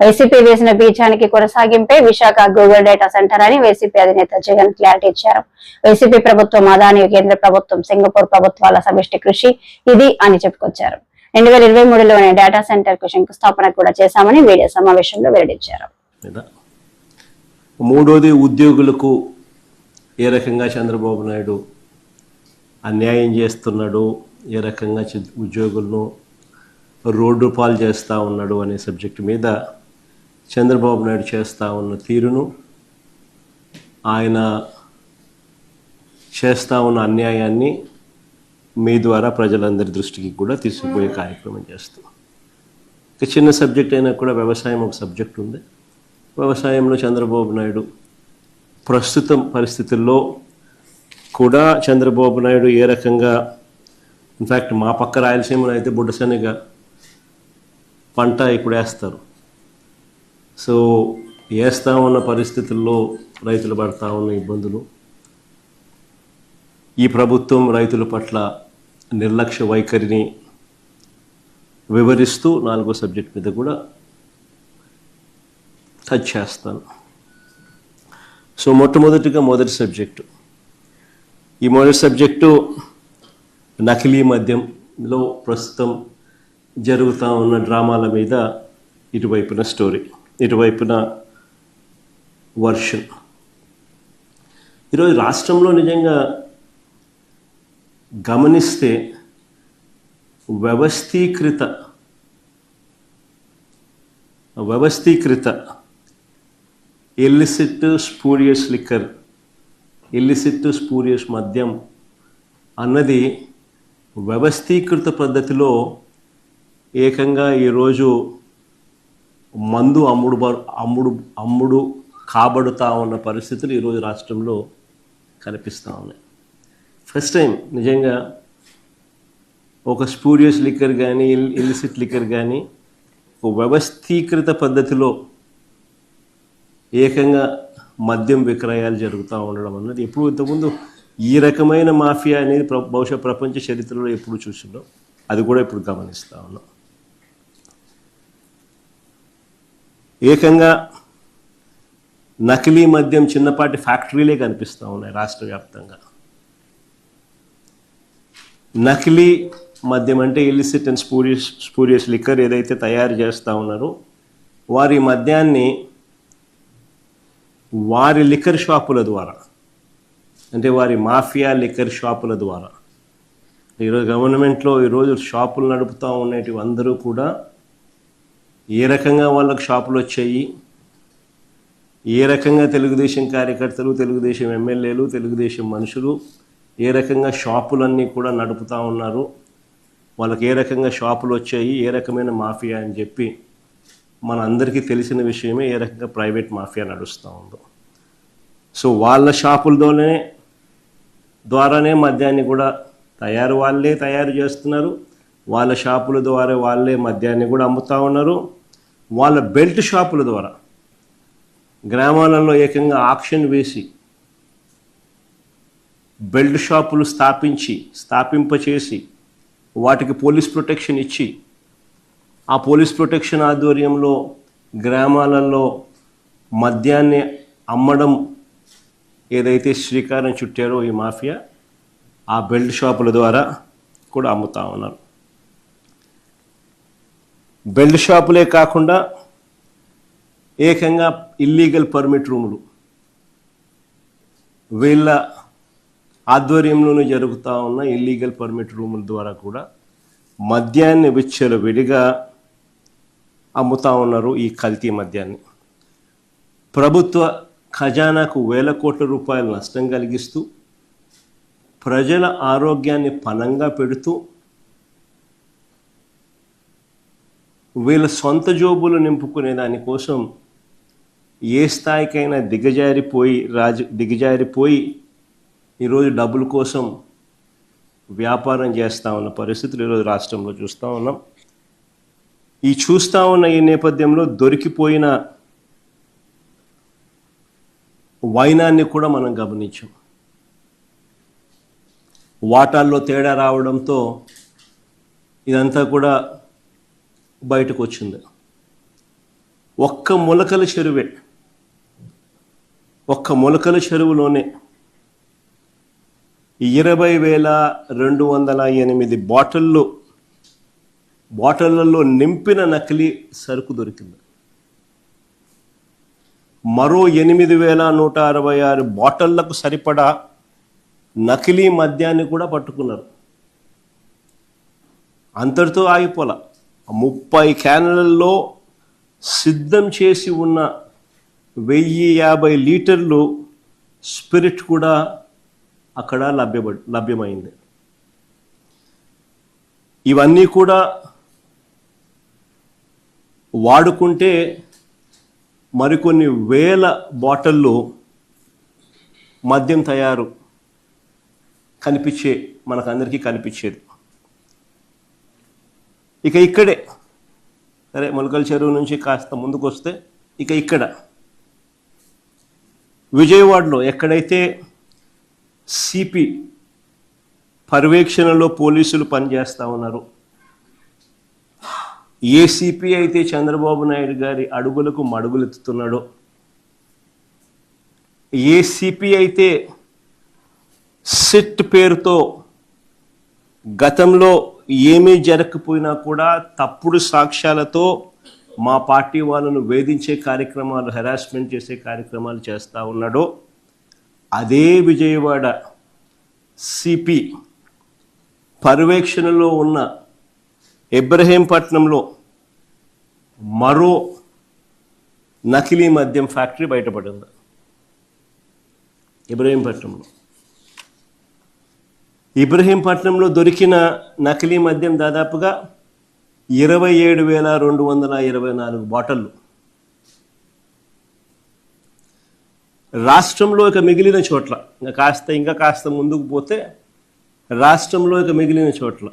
YCP వేసిన బీజానికి కొనసాగింపే విశాఖ గూగుల్ డేటా సెంటర్ అని వైసీపీ అధినేత జగన్ క్లారిటీ ఇచ్చారు. వైసీపీ ప్రభుత్వం అదాని కేంద్ర ప్రభుత్వం సింగపూర్ ప్రభుత్వాల సమిష్టి కృషి ఇది అని చెప్పుకొచ్చారు. రెండు వేల ఇరవై మూడులోనే డేటా సెంటర్కు శంకుస్థాపన కూడా చేశామని మీడియా సమావేశంలో వెల్లడించారు. మూడోది ఉద్యోగులకు ఏ రకంగా చంద్రబాబు నాయుడు అన్యాయం చేస్తున్నాడు ఏ రకంగా ఉద్యోగులను రోడ్డు పాలు చేస్తూ ఉన్నాడు అనే సబ్జెక్టు మీద చంద్రబాబు నాయుడు చేస్తూ ఉన్న తీరును ఆయన చేస్తూ ఉన్న అన్యాయాన్ని మీ ద్వారా ప్రజలందరి దృష్టికి కూడా తీసుకుపోయే కార్యక్రమం చేస్తాం. ఒక చిన్న సబ్జెక్ట్ అయినా కూడా వ్యవసాయం ఒక సబ్జెక్ట్ ఉంది. వ్యవసాయంలో చంద్రబాబు నాయుడు ప్రస్తుతం పరిస్థితుల్లో కూడా చంద్రబాబు నాయుడు ఏ రకంగా ఇన్ఫ్యాక్ట్ మా పక్క రాయలసీమలో అయితే బుడ్డశనిగా పంట ఇప్పుడు వేస్తారు. సో వేస్తూ ఉన్న పరిస్థితుల్లో రైతులు పడతా ఉన్న ఇబ్బందులు. ఈ ప్రభుత్వం రైతుల పట్ల నిర్లక్ష్య వైఖరిని వివరిస్తూ నాలుగో సబ్జెక్ట్ మీద కూడా టచ్ చేస్తాను. సో మొట్టమొదటిగా మొదటి సబ్జెక్టు. ఈ మొదటి సబ్జెక్టు నకిలీ మద్యంలో ప్రస్తుతం జరుగుతూ ఉన్న డ్రామాల మీద ఇటువైపున స్టోరీ ఇటువైపున వర్షం. ఈరోజు రాష్ట్రంలో నిజంగా గమనిస్తే వ్యవస్థీకృత వ్యవస్థీకృత illicit spurious liquor illicit spurious మద్యం అన్నది వ్యవస్థీకృత పద్ధతిలో ఏకంగా ఈరోజు మందు అమ్ముడు అమ్ముడు అమ్ముడు కాబడుతా ఉన్న పరిస్థితులు ఈరోజు రాష్ట్రంలో కనిపిస్తూ ఉన్నాయి. ఫస్ట్ టైం నిజంగా ఒక స్పూరియస్ లిక్కర్ కానీ ఇల్లిసిట్ లిక్కర్ కానీ ఒక వ్యవస్థీకృత పద్ధతిలో ఏకంగా మద్యం విక్రయాలు జరుగుతూ ఉండడం అన్నది ఎప్పుడు ఇంతకుముందు ఈ రకమైన మాఫియా అనేది ప్ర బహుశా ప్రపంచ చరిత్రలో ఎప్పుడు చూసిందో అది కూడా ఇప్పుడు గమనిస్తూ ఉన్నాం. ఏకంగా నకిలీ మద్యం చిన్నపాటి ఫ్యాక్టరీలే కనిపిస్తూ ఉన్నాయి రాష్ట్ర వ్యాప్తంగా. నకిలీ మద్యం అంటే illicit and spurious spurious liquor ఏదైతే తయారు చేస్తూ ఉన్నారో వారి మద్యాన్ని వారి లిక్కర్ షాపుల ద్వారా అంటే వారి మాఫియా లిక్కర్ షాపుల ద్వారా ఈరోజు గవర్నమెంట్లో ఈరోజు షాపులు నడుపుతూ ఉండేటివి అందరూ కూడా ఏ రకంగా వాళ్ళకు షాపులు వచ్చాయి? ఏ రకంగా తెలుగుదేశం కార్యకర్తలు తెలుగుదేశం ఎమ్మెల్యేలు తెలుగుదేశం మనుషులు ఏ రకంగా షాపులన్నీ కూడా నడుపుతూ ఉన్నారు? వాళ్ళకి ఏ రకంగా షాపులు వచ్చాయి? ఏ రకమైన మాఫియా అని చెప్పి మన అందరికీ తెలిసిన విషయమే ఏ రకంగా ప్రైవేట్ మాఫియా నడుస్తూ ఉందో. సో వాళ్ళ షాపులతోనే ద్వారానే మద్యాన్ని కూడా తయారు వాళ్ళే తయారు చేస్తున్నారు. వాళ్ళ షాపుల ద్వారా వాళ్ళే మద్యాన్ని కూడా అమ్ముతూ ఉన్నారు. వాళ్ళ బెల్ట్ షాపుల ద్వారా గ్రామాలలో ఏకంగా ఆక్షన్ వేసి బెల్ట్ షాపులు స్థాపించి స్థాపింపచేసి వాటికి పోలీస్ ప్రొటెక్షన్ ఇచ్చి ఆ పోలీస్ ప్రొటెక్షన్ ఆధ్వర్యంలో గ్రామాలలో మద్యాన్ని అమ్మడం ఏదైతే శ్రీకారం చుట్టారో ఈ మాఫియా ఆ బెల్ట్ షాపుల ద్వారా కూడా అమ్ముతా ఉన్నారు. బెల్ట్ షాపులే కాకుండా ఏకంగా ఇల్లీగల్ పర్మిట్ రూములు వీళ్ళ ఆధ్వర్యంలోనే జరుగుతూ ఉన్న ఇల్లీగల్ పర్మిట్ రూముల ద్వారా కూడా మద్యాన్ని విచ్చలు విడిగా అమ్ముతా ఉన్నారు ఈ కల్తీ మద్యాన్ని. ప్రభుత్వ ఖజానాకు వేల కోట్ల రూపాయల నష్టం కలిగిస్తూ ప్రజల ఆరోగ్యాన్ని పనంగా పెడుతూ వీళ్ళ సొంత జోబులు నింపుకునే దానికోసం ఏ స్థాయికైనా దిగజారిపోయి రాజు దిగజారిపోయి ఈరోజు డబ్బుల కోసం వ్యాపారం చేస్తూ ఉన్న పరిస్థితులు ఈరోజు రాష్ట్రంలో చూస్తూ ఉన్నాం. ఈ చూస్తూ ఉన్న ఈ నేపథ్యంలో దొరికిపోయిన వైనాన్ని కూడా మనం గమనించాం. వాటాల్లో తేడా రావడంతో ఇదంతా కూడా బయటకు వచ్చింది ఒక్క మొలకల చెరువే. ఒక్క మొలకల చెరువులోనే ఇరవై వేల రెండు వందల ఎనిమిది బాటిళ్ళు బాటిళ్ళలో నింపిన నకిలీ సరుకు దొరికింది. మరో ఎనిమిది వేల నూట అరవై ఆరు బాటిళ్ళకు సరిపడా నకిలీ మద్యాన్ని కూడా పట్టుకున్నారు. అంతటితో ఆగిపోలా. ముప్పై క్యాన్లలో సిద్ధం చేసి ఉన్న వెయ్యి యాభై లీటర్లు స్పిరిట్ కూడా అక్కడ లభ్యప లభ్యమైంది. ఇవన్నీ కూడా వాడుకుంటే మరికొన్ని వేల బాటిళ్ళు మద్యం తయారు కనిపించే మనకందరికీ కనిపించేది. ఇక ఇక్కడే. సరే మొలకల చెరువు నుంచి కాస్త ముందుకు వస్తే ఇక ఇక్కడ. విజయవాడలో ఎక్కడైతే సిపి పర్యవేక్షణలో పోలీసులు పనిచేస్తూ ఉన్నారు ఏ సిపి అయితే చంద్రబాబు నాయుడు గారి అడుగులకు మడుగులెత్తుతున్నాడో ఏ సిపి అయితే సిట్ పేరుతో గతంలో ఏమీ జరగకపోయినా కూడా తప్పుడు సాక్ష్యాలతో మా పార్టీ వాళ్ళను వేధించే కార్యక్రమాలు హెరాస్మెంట్ చేసే కార్యక్రమాలు చేస్తూ ఉన్నాడో. అదే విజయవాడ సిపి పర్యవేక్షణలో ఉన్న ఇబ్రహీంపట్నంలో మరో నకిలీ మద్యం ఫ్యాక్టరీ బయటపడింది. ఇబ్రహీంపట్నంలో. ఇబ్రహీంపట్నంలో దొరికిన నకిలీ మద్యం దాదాపుగా ఇరవై ఏడు వేల రెండు వందల ఇరవై నాలుగు బాటళ్ళు. రాష్ట్రంలో ఇక మిగిలిన చోట్ల ఇంకా కాస్త ఇంకా కాస్త ముందుకు పోతే రాష్ట్రంలో ఇక మిగిలిన చోట్ల.